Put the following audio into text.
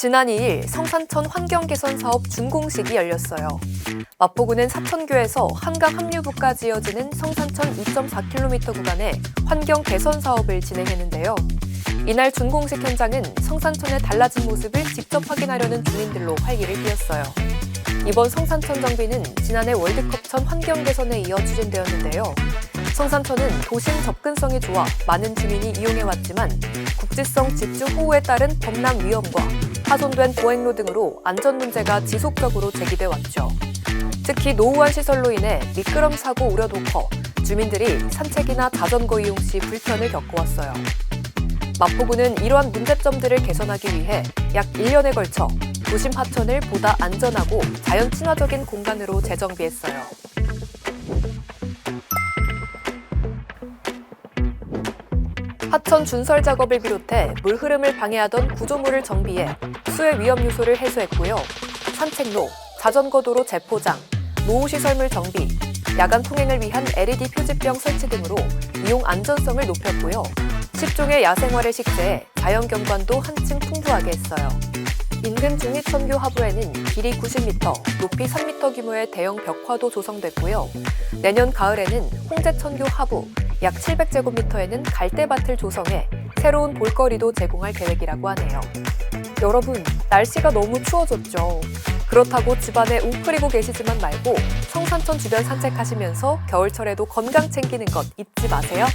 지난 2일 성산천 환경개선 사업 준공식이 열렸어요. 마포구는 사천교에서 한강 합류부까지 이어지는 성산천 2.4km 구간의 환경 개선 사업을 진행했는데요. 이날 준공식 현장은 성산천의 달라진 모습을 직접 확인하려는 주민들로 활기를 띠었어요. 이번 성산천 정비는 지난해 월드컵 전 환경 개선에 이어 추진되었는데요. 성산천은 도심 접근성이 좋아 많은 주민이 이용해왔지만 국지성 집중 호우에 따른 범람 위험과 파손된 보행로 등으로 안전 문제가 지속적으로 제기돼 왔죠. 특히 노후한 시설로 인해 미끄럼 사고 우려도 커 주민들이 산책이나 자전거 이용 시 불편을 겪어왔어요. 마포구는 이러한 문제점들을 개선하기 위해 약 1년에 걸쳐 도심 하천을 보다 안전하고 자연 친화적인 공간으로 재정비했어요. 하천 준설 작업을 비롯해 물 흐름을 방해하던 구조물을 정비해 수해 위험 요소를 해소했고요. 산책로, 자전거 도로 재포장, 노후시설물 정비, 야간 통행을 위한 LED 표지병 설치 등으로 이용 안전성을 높였고요. 10종의 야생화를 식재해 자연 경관도 한층 풍부하게 했어요. 인근 중리천교 하부에는 길이 90m, 높이 3m 규모의 대형 벽화도 조성됐고요. 내년 가을에는 홍제천교 하부 약 700제곱미터에는 갈대밭을 조성해 새로운 볼거리도 제공할 계획이라고 하네요. 여러분, 날씨가 너무 추워졌죠. 그렇다고 집안에 웅크리고 계시지만 말고 성산천 주변 산책하시면서 겨울철에도 건강 챙기는 것 잊지 마세요.